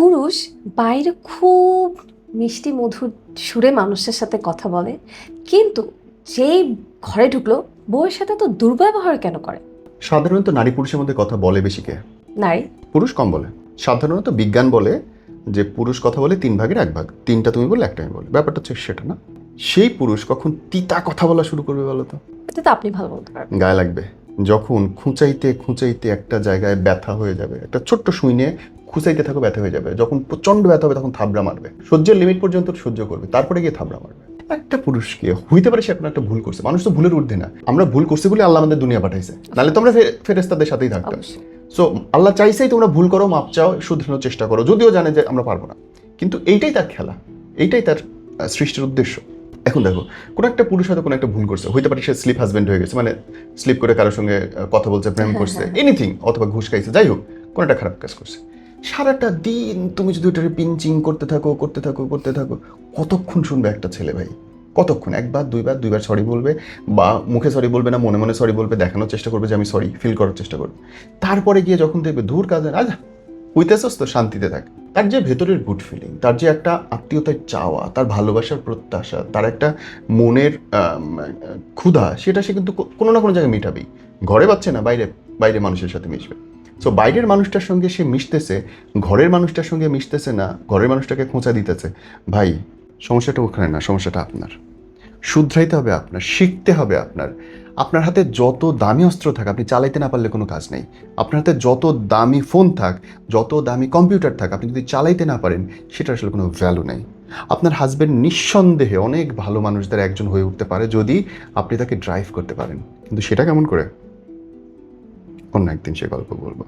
পুরুষ বাইরে খুব মিষ্টি মধুর সুরে মানুষের সাথে কথা বলে। কিন্তু যেই ঘরে ঢুকলো বউয়ের সাথে তো দুর্ব্যবহার কেন করে? সাধারণত নারী পুরুষের মধ্যে কথা বলে বেশি কে? নারী। পুরুষ কম বলে। সাধারণত বিজ্ঞান বলে যে পুরুষ কথা বলে তিন ভাগের এক ভাগ। তিনটা তুমি বলে একটা আমি বলে ব্যাপারটা হচ্ছে সেটা না। সেই পুরুষ কখন তিতা কথা বলা শুরু করবে বলো তো? এটা তো আপনি ভালো বলতে পারবেন। গায়ে লাগবে। যখন খুঁচাইতে খুঁচাইতে একটা জায়গায় ব্যথা হয়ে যাবে একটা ছোট্ট সুইনে খুঁচাইতে থাকো ব্যথা হয়ে যাবে। যখন প্রচণ্ড ব্যথা হবে তখন থাবড়া মারবে। সহ্যের লিমিট পর্যন্ত সহ্য করবে। তারপরে গিয়ে থাবড়া মারবে। একটা পুরুষকে হইতে পারে সে আপনার একটা ভুল করছে। মানুষ তো ভুলের ঊর্ধ্বে না। আমরা ভুল করছি বলে আল্লাহ আমাদের দুনিয়া পাঠাইছে। নাহলে তোমরা ফেরেস্তাদের সাথেই থাকতাম সো আল্লাহ চাইছেই তোমরা ভুল করো মাপ চাও শুধরানোর চেষ্টা করো। যদিও জানে যে আমরা পারব না। কিন্তু এইটাই তার খেলা। এইটাই তার সৃষ্টির উদ্দেশ্য। এখন দেখো কোনো একটা পুরুষ হয়তো কোনো একটা ভুল করছে। হইতে পারে সে স্লিপ হাজবেন্ড হয়ে গেছে। মানে স্লিপ করে কারোর সঙ্গে কথা বলছে প্রেম করছে। এনিথিং অথবা ঘুষ খাইছে। যাই হোক কোনো একটা খারাপ কাজ করছে। সারাটা দিন তুমি যদি ওটাকে পিঞ্চিং করতে থাকো করতে থাকো করতে থাকো, কতক্ষণ শুনবে একটা ছেলে ভাই? কতক্ষণ? একবার, দুইবার দুইবার সরি বলবে বা মুখে সরি বলবে না, মনে মনে সরি বলবে, দেখানোর চেষ্টা করবে যে আমি সরি ফিল করার চেষ্টা করবে। তারপরে গিয়ে যখন দেখবে দূর কাজে আজ হইতেছস তো, শান্তিতে থাক। তার যে ভেতরের গুড ফিলিং তার যে একটা আত্মীয়তার চাওয়া, তার ভালোবাসার প্রত্যাশা, তার একটা মনের ক্ষুধা, সেটা সে কিন্তু কোনো না কোনো জায়গায় মেটাবেই। ঘরে পাচ্ছে না, বাইরে বাইরে মানুষের সাথে মিশবে। সো বাইরের মানুষটার সঙ্গে সে মিশতেছে, ঘরের মানুষটার সঙ্গে মিশতেছে না, ঘরের মানুষটাকে খোঁচা দিতেছে। ভাই, সমস্যাটা ওখানে না, সমস্যাটা আপনার। শুধরাইতে হবে আপনার, শিখতে হবে আপনার। আপনার হাতে যত দামি অস্ত্র থাক, আপনি চালাইতে না পারলে কোনো কাজ নেই। আপনার হাতে যত দামি ফোন থাক, যত দামি কম্পিউটার থাক, আপনি যদি চালাইতে না পারেন সেটা আসলে কোনো ভ্যালু নেই। আপনার হাজব্যান্ড নিঃসন্দেহে অনেক ভালো মানুষদের একজন হয়ে উঠতে পারে যদি আপনি তাকে ড্রাইভ করতে পারেন। কিন্তু সেটা কেমন করে? অন্য একদিন সে গল্প বলব।